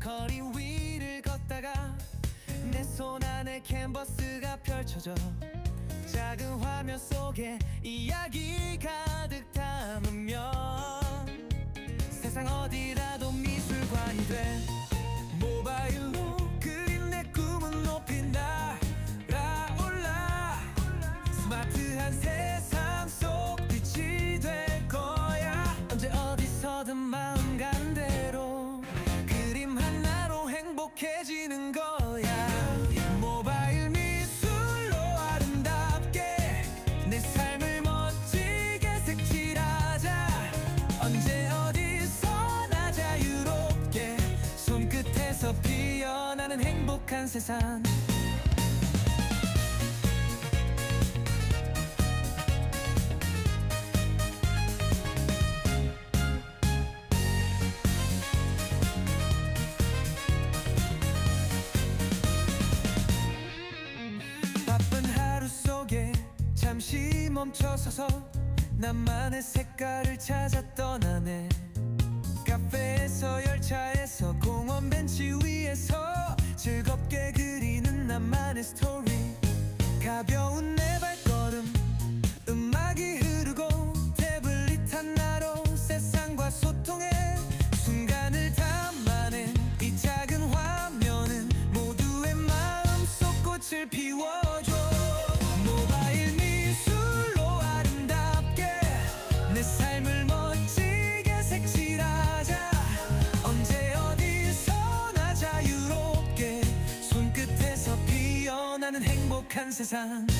거리 위를 걷다가 내 손 안에 캔버스가 펼쳐져 작은 화면 속에 이야기 가득 담으면 세상 어디라도 미술관이 돼. 세상. 바쁜 하루 속에 잠시 멈춰서서 나만의 색깔을 찾아 떠나네. 카페에서 열차에 스토리 가벼운 cesar.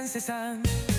prenses han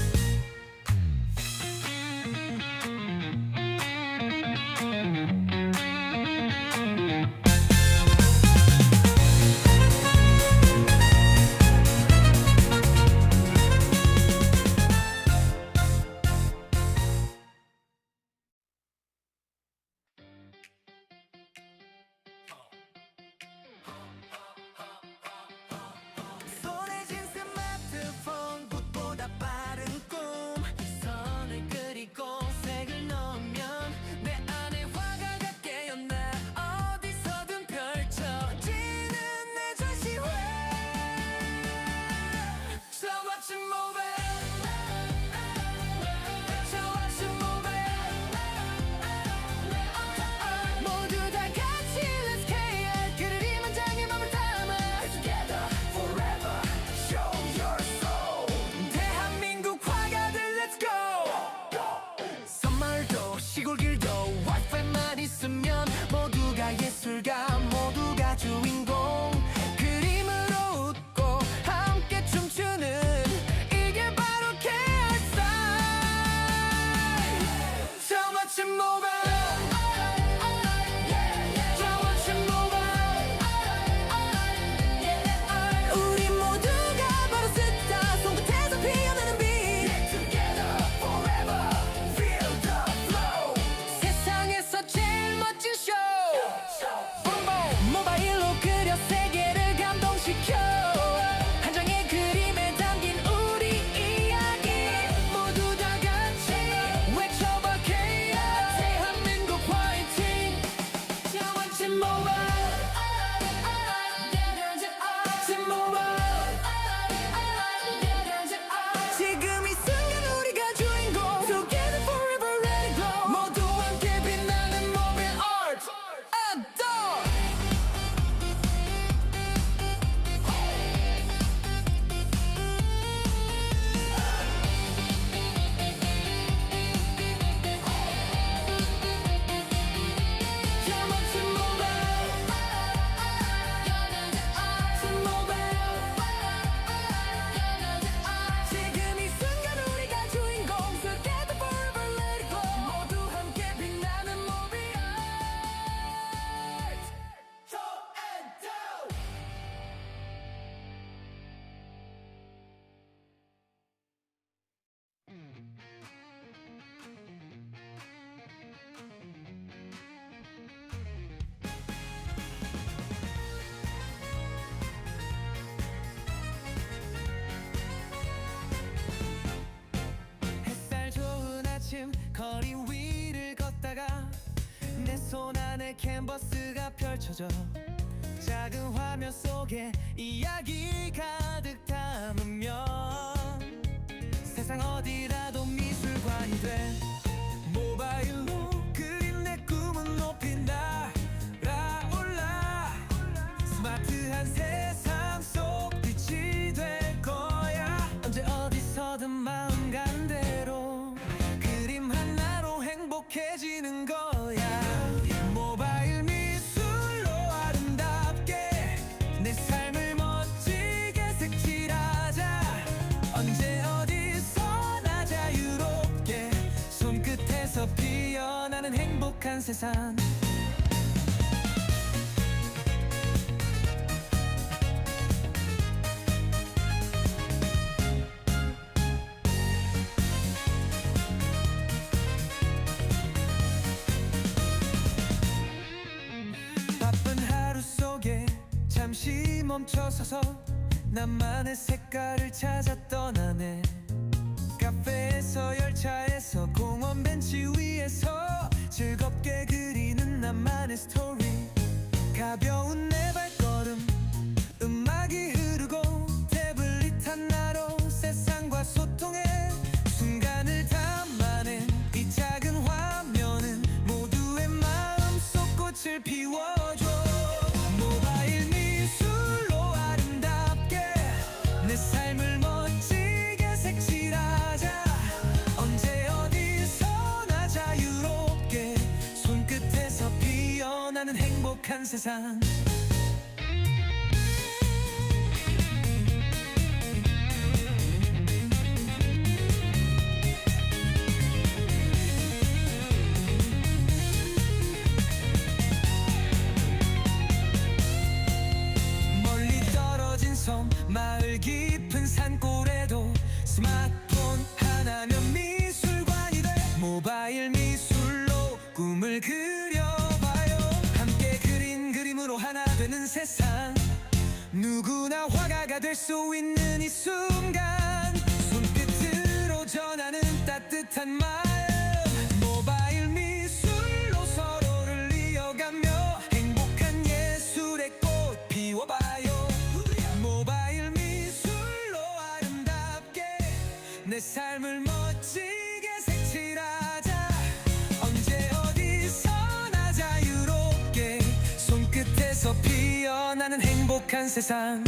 거리 위를 걷다가 내 손 안에 캔버스가 펼쳐져 작은 화면 속에 이야기 가득 담으면 세상 어디라도 세상. 바쁜 하루 속에 잠시 멈춰서서 나만의 색깔을 찾아 떠나네. 카페에서 열차에서 공원 벤치 위에서 즐겁게 그리는 나만의 스토리. 가벼운 내 발걸음. 세상. 멀리 떨어진 섬 마을 될 수 있는 이 순간 손끝으로 전하는 따뜻한 말 모바일 미술로 서로를 이어가며 행복한 예술의 꽃 피워봐요. 모바일 미술로 아름답게 내 삶을 멋지게 색칠하자. 언제 어디서나 자유롭게 손끝에서 피어나는 행복한 세상.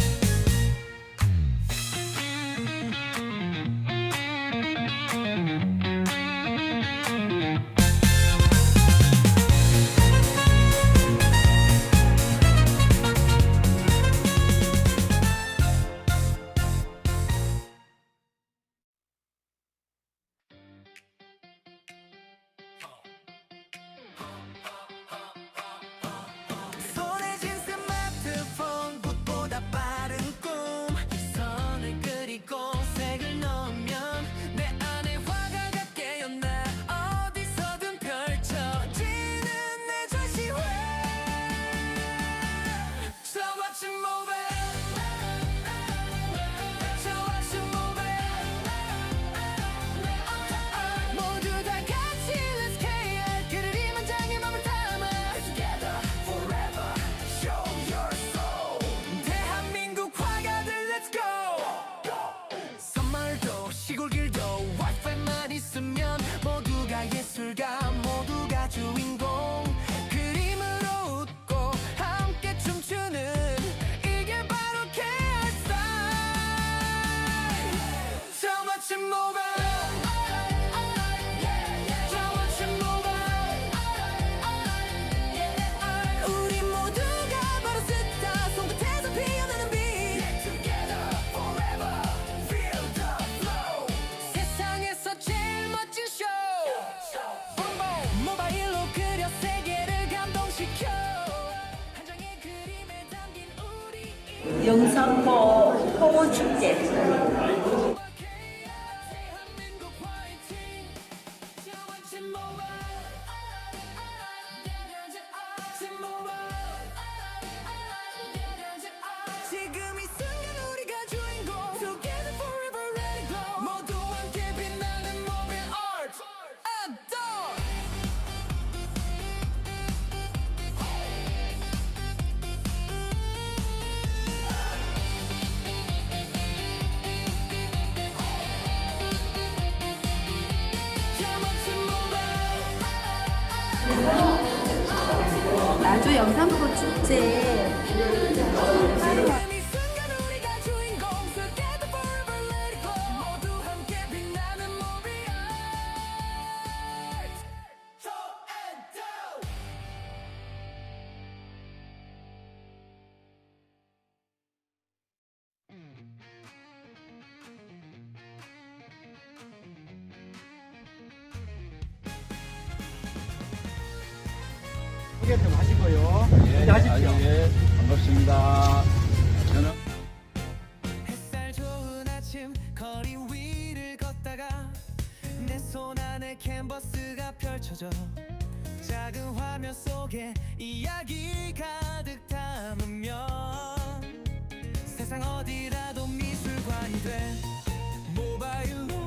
영상포 포고축제 제주 영산포 축제 get. 하십시오. 예, 반갑습니다. 저는 햇살 좋은 아침 거리 위를 걷다가 내 손 안에 캔버스가 펼쳐져 작은 화면 속에 이야기 가득 담으면 세상 어디라도 미술관이 돼 모바일로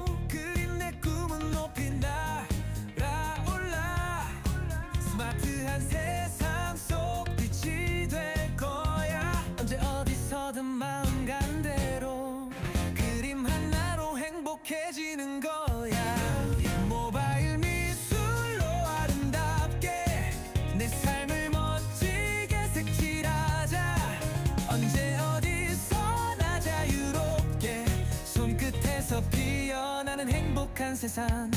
세상.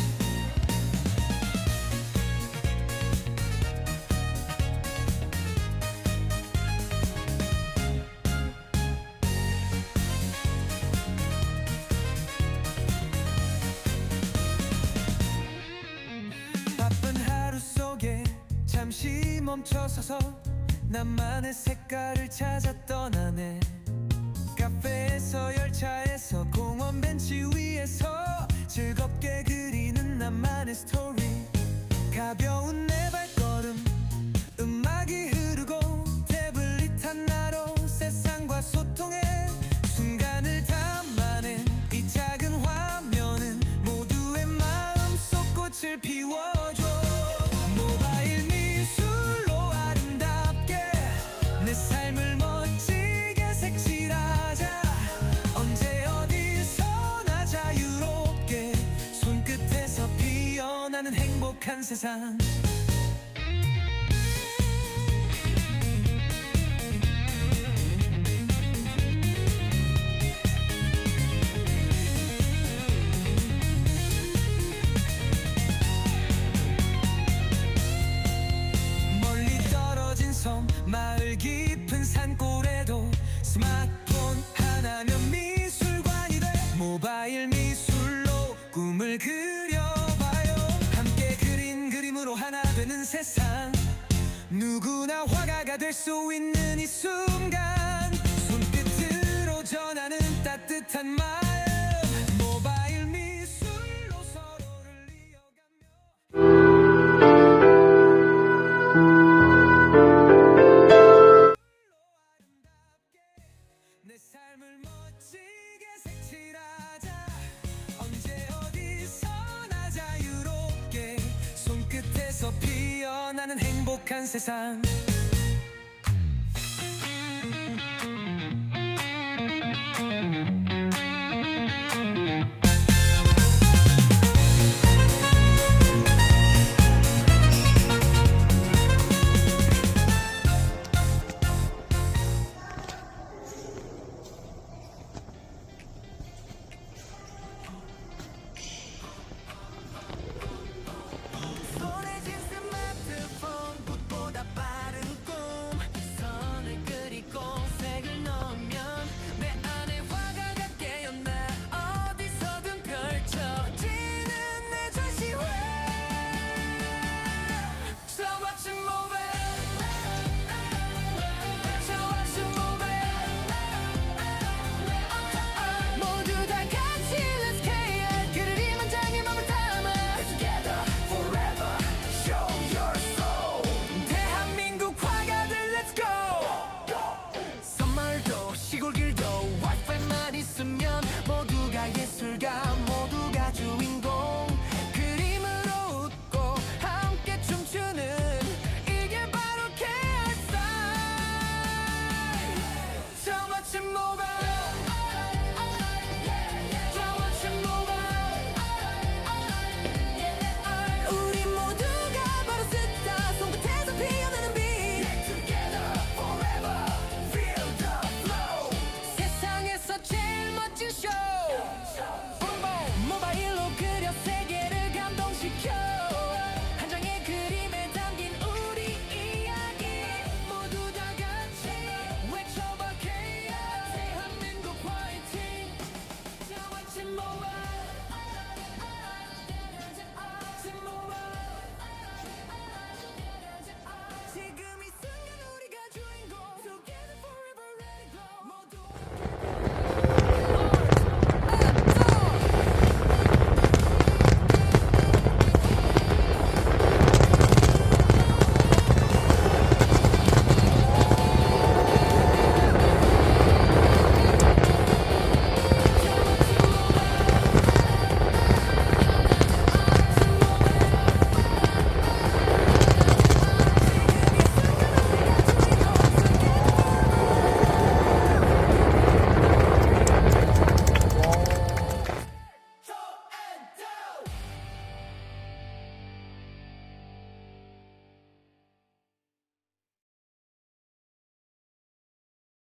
바쁜 하루 속에 잠시 멈춰서서 나만의 가는 스토리 가벼운 행복한 세상. 하나 되는 세상. 누구나 화가가 될 수 있는 이 순간. 손끝으로 전하는 따뜻한 말. 태어나는 행복한 세상.